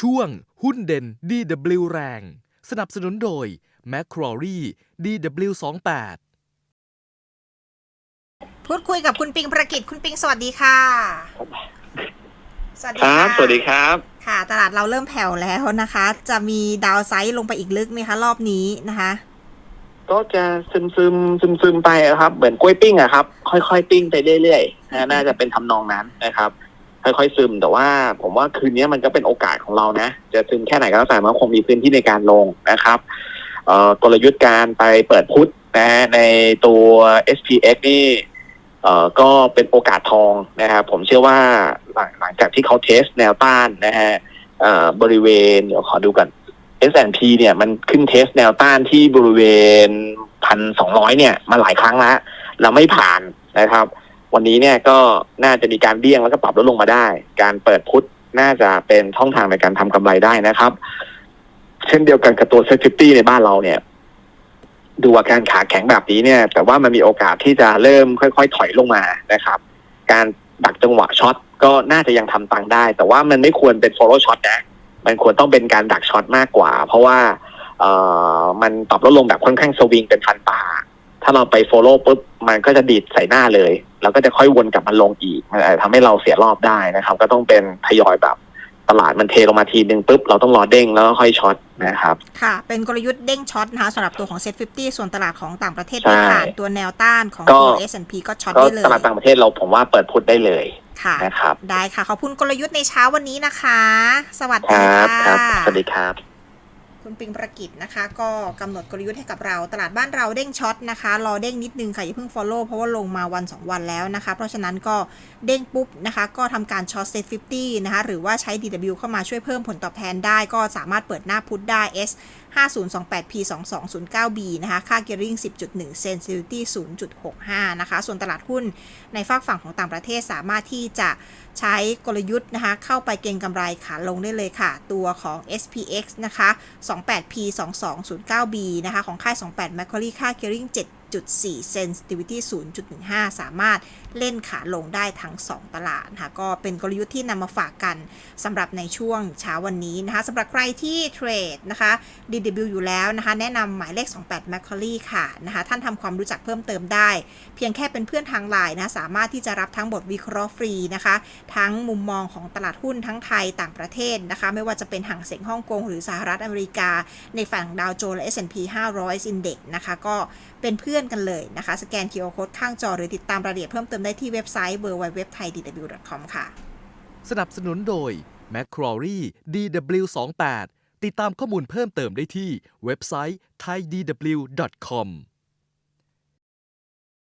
ช่วงหุ้นเด่น DW แรง สนับสนุนโดย m c q u a r i DW28 พูดคุยกับคุณปิงประกิตคุณปิงสวัสดีค่ะ สวัสดีครัค่ะบสวัสดีครับ ค่ะ ตลาดเราเริ่มแผ่วแล้วนะคะ จะมีดาวไซด์ลงไปอีกลึกไหมคะรอบนี้นะคะ ก็จะซึมซึมซึมซึมๆไปอะครับ เหมือนกล้วยปิ้งอะครับ ค่อยๆ ปิ้งไปเรื่อยๆนะน่าจะเป็นทำนองนั้นนะครับ ค่อยๆซึม แต่ว่าผมว่าคืนนี้มันก็เป็นโอกาสของเรานะ จะซึมแค่ไหนก็แล้วแต่มันคงมีพื้นที่ในการลงนะครับกลยุทธ์การไปเปิดพุทธนะฮะในตัว SPX นี่เอ่อก็เป็นโอกาสทองนะครับผมเชื่อว่าหลังหลังจากที่เขาเทสแนวต้านนะฮะเอ่อบริเวณเดี๋ยวขอดูกัน S&P เนี่ยมันขึ้นเทสแนวต้านที่บริเวณพันสองร้อยเนี่ยมาหลายครั้งแล้วเราไม่ผ่านนะครับ วันนี้เนี่ยก็น่าจะมีการเบี้ยงแล้วก็ปรับลดลงมาได้ การเปิดพุทธน่าจะเป็นช่องทางในการทำกำไรได้นะครับ เช่นเดียวกันกับตัว Security ในบ้านเราเนี่ย ดูอาการขาแข็งแบบนี้เนี่ย แต่ว่ามันมีโอกาสที่จะเริ่มค่อย ๆ ถอยลงมานะครับ การดักจังหวะช็อตก็น่าจะยังทำตังค์ได้ แต่ว่ามันไม่ควรเป็น follow shot นะ มันควรต้องเป็นการดักช็อตมากกว่า เพราะว่าเอ่อมันปรับลดลงแบบค่อนข้างสวิงเป็นพันตา ถ้าเราไป follow ปุ๊บมันก็จะดีดใส่หน้าเลย แล้วก็จะค่อยวนกลับมาลงอีกมันอาจจะทำให้เราเสียรอบได้นะครับ ก็ต้องเป็นทยอยแบบตลาดมันเทลงมาทีนึงปุ๊บเราต้องรอเด้งแล้วก็ค่อยช็อตนะครับ ค่ะ เป็นกลยุทธ์เด้งช็อตนะคะสำหรับตัวของ Set 50ส่วนตลาดของต่างประเทศใช่ที่ผ่านตัวแนวต้านของก็ตัว S&P ก็ช็อตก็ได้เลยตลาดต่างประเทศเราผมว่าเปิดพุทธได้เลยค่ะนะครับ ได้ค่ะ ขอบคุณกลยุทธ์ในเช้าวันนี้นะคะ สวัสคดีรับค่ะครับสวัสดีครับ คุณปิงประกิจนะคะ ก็กำหนดกลยุทธ์ให้กับเรา ตลาดบ้านเราเด้งช็อตนะคะ รอเด้งนิดนึงค่ะ อย่าเพิ่ง follow เพราะว่าลงมาวัน 2 วันแล้วนะคะ เพราะฉะนั้นก็เด้งปุ๊บนะคะ ก็ทำการช็อตเซ็ต50นะคะ หรือว่าใช้ DW เข้ามาช่วยเพิ่มผลตอบแทนได้ ก็สามารถเปิดหน้าพุทธได้ S 5028 P 2209 B นะคะ ค่า gearing 10.1 sensitivity 0.65 นะคะ ส่วนตลาดหุ้นในฝากฝั่งของต่างประเทศสามารถที่จะใช้กลยุทธ์นะคะ เข้าไปเก็งกำไรขาลงได้เลยค่ะ ตัวของ SPX นะคะ 28P 2209B นะคะ ของค่าย 28 Macquarie ค่า gearing 7.4 sensitivity 0.15 สามารถเล่นขาลงได้ทั้ง 2 ตลาดนะคะก็เป็นกลยุทธ์ที่นำมาฝากกันสำหรับในช่วงเช้าวันนี้นะคะสำหรับใครที่เทรดนะคะ DW อยู่แล้วนะคะแนะนำหมายเลข 28 Macquarie ค่ะนะคะท่านทำความรู้จักเพิ่มเติมได้ เพียงแค่เป็นเพื่อนทางไลน์นะสามารถที่จะรับทั้งบทวิเคราะห์ฟรีนะคะทั้งมุมมองของตลาดหุ้นทั้งไทยต่างประเทศนะคะไม่ว่าจะเป็นห่างเสียงฮ่องกงหรือสหรัฐอเมริกา ในฝั่งดาวโจนส์และ S&P 500 Index นะคะก็เป็นเพื่อนกันเลยนะคะสแกน QR Code ข้างจอหรือติดตามรายละเอียดเพิ่มเติมได้ที่เว็บไซต์ www.thaidw.com ค่ะ สนับสนุนโดย m c q u a r i DW28 ติดตามข้อมูลเพิ่มเติมได้ที่เว็บไซต์ thaidw.com